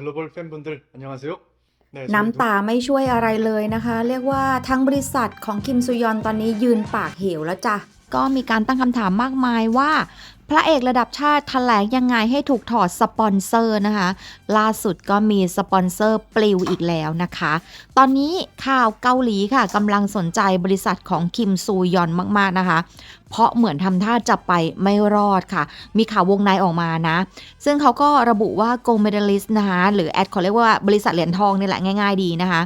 글로벌 팬분들 안녕하세요. 네, 저희 น้ำตาไม่ช่วยอะไรเลยนะคะ เรียกว่าทั้งบริษัทของคิมซุยอนตอนนี้ยืนปากเหวแล้วจ้ะ ก็มีการตั้งคำถามมากมายว่า พระเอกระดับชาติแถลงยังไงให้ถูกถอดสปอนเซอร์นะคะ ล่าสุดก็มีสปอนเซอร์ปลิวอีกแล้วนะคะ ตอนนี้ข่าวเกาหลีค่ะกำลังสนใจบริษัทของคิมซูยอนมากๆนะคะ เพราะเหมือนทำท่าจะไปไม่รอดค่ะ มีข่าววงในออกมานะ ซึ่งเขาก็ระบุว่า Gold Medalist นะคะหรือแอดเขาเรียกว่าบริษัทเหรียญทองนี่แหละง่าย ๆดีนะคะ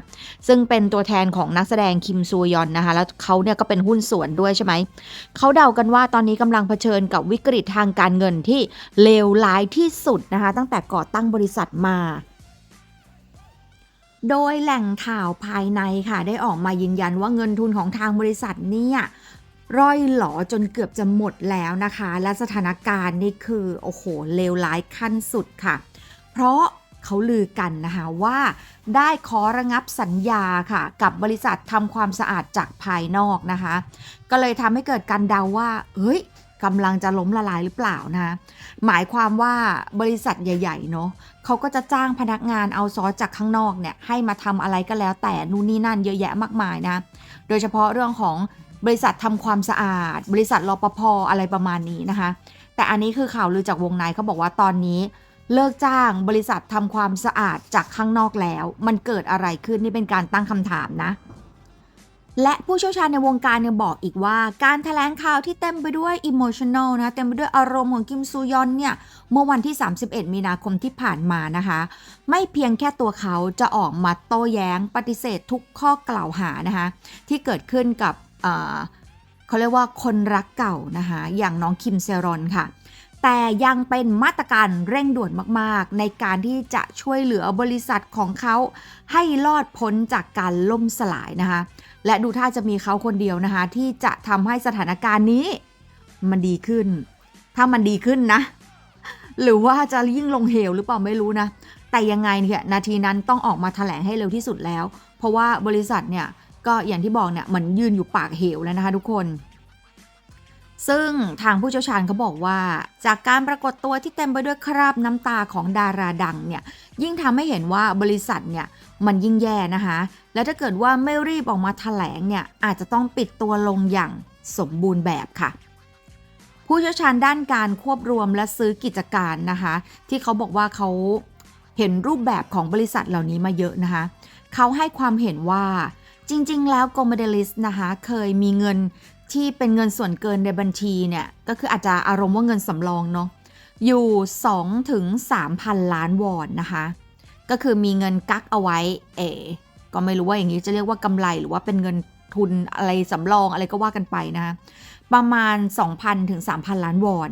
ซึ่งเป็นตัวแทนของนักแสดงคิมซูยอนนะคะ แล้วเขาเนี่ยก็เป็นหุ้นส่วนด้วยใช่ไหมเขาเดากันว่าตอนนี้กำลังเผชิญกับวิกฤตทางการเงินที่เลวร้ายที่สุดนะคะ ตั้งแต่ก่อตั้งบริษัทมา โดยแหล่งข่าวภายในค่ะ ได้ออกมายืนยันว่าเงินทุนของทางบริษัทเนี่ยร่อยหลอจนเกือบจะหมดแล้วนะคะ และสถานการณ์นี่คือ โอ้โหเลวร้ายขั้นสุดค่ะ เพราะ เขาลือกันนะคะว่า ได้ขอระงับสัญญาค่ะ กับบริษัททำความสะอาดจากภายนอกนะคะ ก็เลยทำให้เกิดการเดาว่า เฮ้ยกำลังจะล้มละลายหรือเปล่านะะหมายความว่าบริษัทใหญ่ๆเนาะเขาก็จะจ้างพนักงานเอาซอสจากข้างนอกเนี่ยให้มาทำอะไรก็แล้วแต่นู่นนี่นั่นเยอะแยะมากมายนะ โดยเฉพาะเรื่องของบริษัททำความสะอาด บริษัทรปภอะไรประมาณนี้นะคะ แต่อันนี้คือข่าวลือจากวงในเขาบอกว่าตอนนี้ เลิกจ้างบริษัททำความสะอาดจากข้างนอกแล้ว มันเกิดอะไรขึ้นนี่เป็นการตั้งคำถามนะ และผู้เชี่ยวชาญในวงการเนี่ยบอกอีกว่า การแถลงข่าวที่เต็มไปด้วยอิโมชัน a ลนะเต็มไปด้วยอารมณ์ของกิมซูยอนเนี่ยเมื่อวันที่ 31 มีนาคมที่ผ่านมานะคะ ไม่เพียงแค่ตัวเขาจะออกมาโต้แย้งปฏิเสธทุกข้อกล่าวหานะคะที่เกิดขึ้นกับเอ่อเขาเรียกว่าคนรักเก่านะคะอย่างน้องคิมเซรอนค่ะ แต่ยังเป็นมาตรการเร่งด่วนมากๆ ในการที่จะช่วยเหลือบริษัทของเขาให้รอดพ้นจากการล่มสลายนะคะ และดูท่าจะมีเขาคนเดียวนะคะ ที่จะทำให้สถานการณ์นี้ มันดีขึ้น ถ้ามันดีขึ้นนะ หรือว่าจะยิ่งลงเหวหรือเปล่าไม่รู้นะ แต่ยังไงเนี่ยนาทีนั้นต้องออกมาแถลงให้เร็วที่สุดแล้ว เพราะว่าบริษัทเนี่ยก็อย่างที่บอกเนี่ยเหมือนยืนอยู่ปากเหวแล้วนะคะทุกคน ซึ่งทางผู้เชี่ยวชาญเขาบอกว่า จากการปรากฏตัวที่เต็มไปด้วยคราบน้ำตาของดาราดังเนี่ยยิ่งทำให้เห็นว่าบริษัทเนี่ยมันยิ่งแย่นะคะ แล้วถ้าเกิดว่าไม่รีบออกมาแถลงเนี่ยอาจจะต้องปิดตัวลงอย่างสมบูรณ์แบบค่ะ ผู้เชี่ยวชาญด้านการควบรวมและซื้อกิจการนะคะ ที่เขาบอกว่าเขาเห็นรูปแบบของบริษัทเหล่านี้มาเยอะนะคะ เขาให้ความเห็นว่าจริง ๆ แล้วโกลเมเดลิสนะคะ เคยมีเงิน ที่เป็นเงินส่วนเกินในบัญชีเนี่ยก็คืออาจจะอารมณ์ว่าเงินสำรองเนาะอยู่2ถึง3,000 ล้านวอนนะคะ ก็คือมีเงินกักเอาไว้เอก็ไม่รู้ว่าอย่างนี้จะเรียกว่ากำไรหรือว่าเป็นเงินทุนอะไรสำรองอะไรก็ว่ากันไปนะคะประมาณ 2,000ถึง3,000 ล้านวอน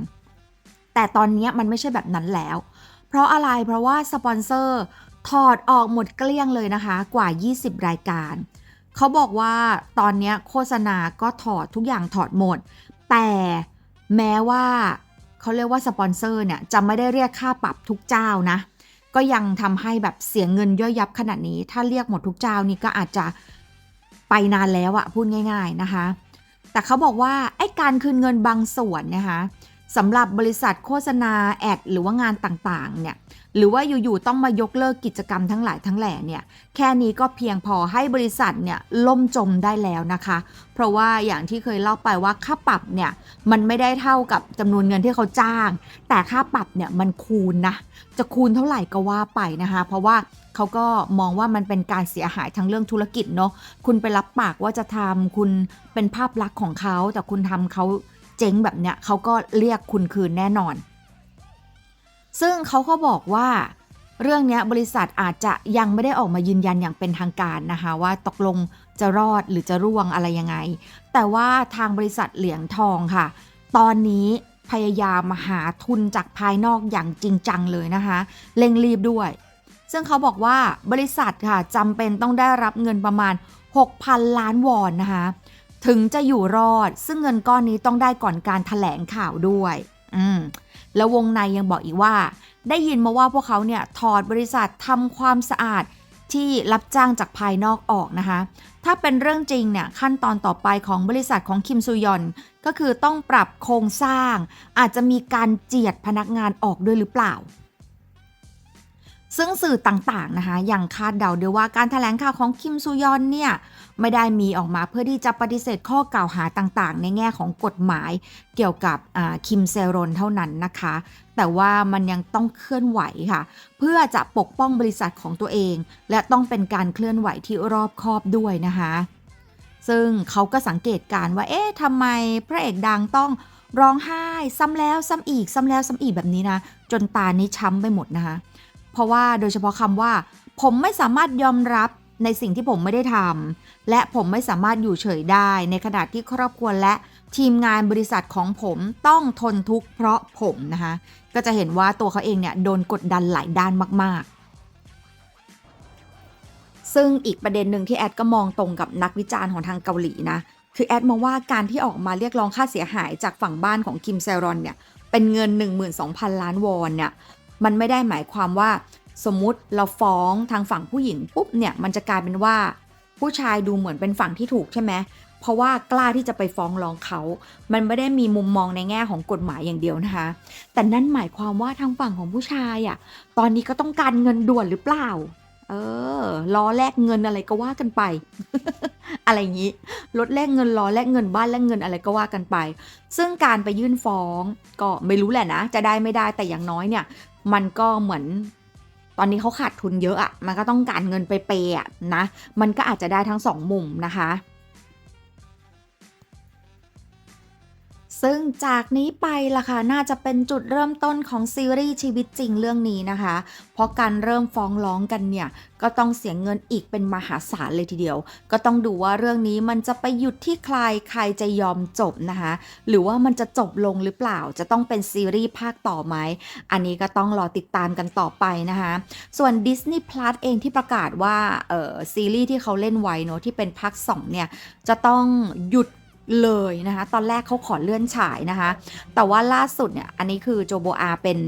แต่ตอนนี้มันไม่ใช่แบบนั้นแล้ว เพราะอะไรเพราะว่าสปอนเซอร์ถอดออกหมดเกลี้ยงเลยนะคะ กว่า 20 รายการ เขาบอกว่าตอนนี้โฆษณาก็ถอดทุกอย่างถอดหมด แต่แม้ว่าเขาเรียกว่าสปอนเซอร์เนี่ยจะไม่ได้เรียกค่าปรับทุกเจ้านะ ก็ยังทำให้แบบเสียเงินย่อยยับขนาดนี้ ถ้าเรียกหมดทุกเจ้านี่ก็อาจจะไปนานแล้วอะพูดง่าย ๆนะคะ แต่เขาบอกว่าไอ้การคืนเงินบางส่วนนะคะ สำหรับบริษัทโฆษณาแอดหรือว่างานต่างๆเนี่ยหรือว่าอยู่ๆต้องมายกเลิกกิจกรรมทั้งหลายทั้งแหล่เนี่ยแค่นี้ก็เพียงพอให้บริษัทเนี่ยล่มจมได้แล้วนะคะ เพราะว่าอย่างที่เคยเล่าไปว่าค่าปรับเนี่ยมันไม่ได้เท่ากับจำนวนเงินที่เขาจ้าง แต่ค่าปรับเนี่ยมันคูณนะจะคูณเท่าไหร่ก็ว่าไปนะคะ เพราะว่าเขาก็มองว่ามันเป็นการเสียหายทั้งเรื่องธุรกิจเนาะคุณไปรับปากว่าจะทำคุณเป็นภาพลักษณ์ของเขาแต่คุณทำเขา จ๊งแบบเนี้ยเขาก็เรียกคุณคืนแน่นอน ซึ่งเขาก็บอกว่า เรื่องนี้บริษัทอาจจะยังไม่ได้ออกมายืนยันอย่างเป็นทางการนะคะ ว่าตกลงจะรอดหรือจะร่วงอะไรยังไง แต่ว่าทางบริษัทเหลียงทองค่ะ ตอนนี้พยายามหาทุนจากภายนอกอย่างจริงจังเลยนะคะเร่งรีบด้วย ซึ่งเขาบอกว่าบริษัทค่ะจำเป็นต้องได้รับเงินประมาณ 6,000 ล้านวอนนะคะ ถึงจะอยู่รอด ซึ่งเงินก้อนนี้ต้องได้ก่อนการถแถลงข่าวด้วย อืมแล้ววงในยังบอกอีกว่า ได้ยินมาว่าพวกเขาเนี่ยถอดบริษัททำความสะอาดที่รับจ้างจากภายนอกออกนะคะ ถ้าเป็นเรื่องจริงเนี่ยขั้นตอนต่อไปของบริษัทของคิมซูยอน ก็คือต้องปรับโครงสร้าง อาจจะมีการเจียดพนักงานออกด้วยหรือเปล่า ซึ่งสื่อต่างๆนะคะยังคาดเดาด้วยว่าการถแถลงข่าวของคิมซูยอนเนี่ยไม่ได้มีออกมาเพื่อที่จะปฏิเสธข้อกล่าวหาต่างๆ ในแง่ของกฎหมายเกี่ยวกับคิมเซรอนเท่านั้นนะคะ แต่ว่ามันยังต้องเคลื่อนไหวค่ะ เพื่อจะปกป้องบริษัทของตัวเอง และต้องเป็นการเคลื่อนไหวที่รอบคอบด้วยนะคะ ซึ่งเขาก็สังเกตการ์ว่าเอ๊ะทำไมพระเอกดังต้องร้องไห้ซ้ำแล้วซ้ำอีกซ้ำแล้วซ้ำอีกแบบนี้นะจนตานี้ช้ำไปหมดนะคะ เพราะว่าโดยเฉพาะคำว่า ผมไม่สามารถยอมรับในสิ่งที่ผมไม่ได้ทำและผมไม่สามารถอยู่เฉยได้ ในขณะที่ครอบครัวและทีมงานบริษัทของผมต้องทนทุกข์เพราะผมนะคะก็จะเห็นว่าตัวเขาเองเนี่ยโดนกดดันหลายด้านมาก ๆ ซึ่งอีกประเด็นหนึ่งที่แอดก็มองตรงกับนักวิจารณ์ของทางเกาหลีนะ คือแอดมองว่าการที่ออกมาเรียกร้องค่าเสียหายจากฝั่งบ้านของคิมเซรอนเนี่ยเป็นเงิน 12,000 ล้านวอนเนี่ย มันไม่ได้หมายความว่า สมมุติเราฟ้องทางฝั่งผู้หญิงปุ๊บเนี่ยมันจะกลายเป็นว่า ผู้ชายดูเหมือนเป็นฝั่งที่ถูกใช่ไหมเพราะว่ากล้าที่จะไปฟ้องร้องเขา มันไม่ได้มีมุมมองในแง่ของกฎหมายอย่างเดียวนะคะ แต่นั่นหมายความว่าทางฝั่งของผู้ชายอะ่ะ ตอนนี้ก็ต้องการเงินด่วนหรือเปล่า เออ ล้อแลกเงินอะไรก็ว่ากันไป อะไรอย่างนี้ ลดแลกเงินล้อแลกเงินบ้านแลกเงินอะไรก็ว่ากันไป ซึ่งการไปยื่นฟ้อง ก็ไม่รู้แหละนะ จะได้ไม่ได้แต่อย่างน้อยเนี่ย มันก็เหมือนตอนนี้เขาขาดทุนเยอะอะมันก็ต้องการเงินไปเปย์อะนะ มันก็อาจจะได้ทั้งสองมุมนะคะ ซึ่งจากนี้ไปล่ะค่ะน่าจะเป็นจุดเริ่มต้นของซีรีส์ชีวิตจริงเรื่องนี้นะคะ เพราะการเริ่มฟ้องร้องกันเนี่ย ก็ต้องเสียเงินอีกเป็นมหาศาลเลยทีเดียว ก็ต้องดูว่าเรื่องนี้มันจะไปหยุดที่ใครใครจะยอมจบนะคะ หรือว่ามันจะจบลงหรือเปล่าจะต้องเป็นซีรีส์ภาคต่อไหม อันนี้ก็ต้องรอติดตามกันต่อไปนะคะ ส่วน Disney Plus เองที่ประกาศว่าเออซีรีส์ที่เขาเล่นไว้เนอะที่เป็นภาค2เนี่ยจะต้องหยุด เลยนะคะ ตอนแรกเขาขอเลื่อนฉายนะคะ แต่ว่าล่าสุดเนี่ย อันนี้คือโจโบอาเป็น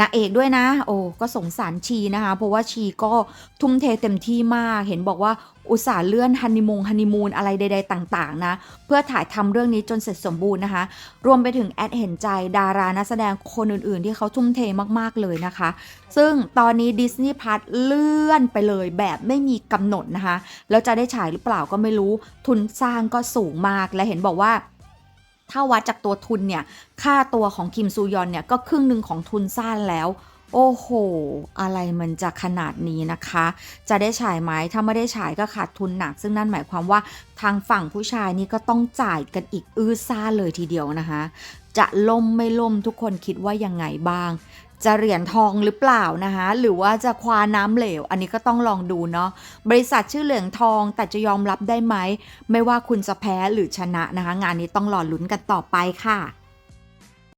นางเอกด้วยนะ โอ้ ก็สงสารชีนะคะ เพราะว่าชีก็ทุ่มเทเต็มที่มาก เห็นบอกว่า อุตส่าห์เลื่อนฮันนีมงฮันนีมูนอะไรใด ๆ ต่างๆนะ เพื่อถ่ายทำเรื่องนี้จนเสร็จสมบูรณ์นะคะ รวมไปถึงแอดเห็นใจดารานักแสดงคนอื่นๆ ที่เขาทุ่มเทมากๆเลยนะคะ ซึ่งตอนนี้ Disney Plus เลื่อนไปเลยแบบไม่มีกำหนดนะคะ แล้วจะได้ฉายหรือเปล่าก็ไม่รู้ทุนสร้างก็สูงมากและเห็นบอกว่าถ้าวัดจากตัวทุนเนี่ย ค่าตัวของคิมซูยอนเนี่ย ก็ครึ่งหนึ่งของทุนสร้างแล้ว โอ้โห อะไรมันจะขนาดนี้นะคะ จะได้ฉายไหมถ้าไม่ได้ฉายก็ขาดทุนหนัก ซึ่งนั่นหมายความว่าทางฝั่งผู้ชายนี่ก็ต้องจ่ายกันอีกอื้อซ่าเลยทีเดียวนะคะ จะล่มไม่ล่มทุกคนคิดว่ายังไงบ้าง จะเหรียญทองหรือเปล่านะคะ หรือว่าจะคว้าน้ำเหลว อันนี้ก็ต้องลองดูเนาะ บริษัทชื่อเหลืองทองแต่จะยอมรับได้ไหม ไม่ว่าคุณจะแพ้หรือชนะนะคะ งานนี้ต้องรอลุ้นกันต่อไปค่ะ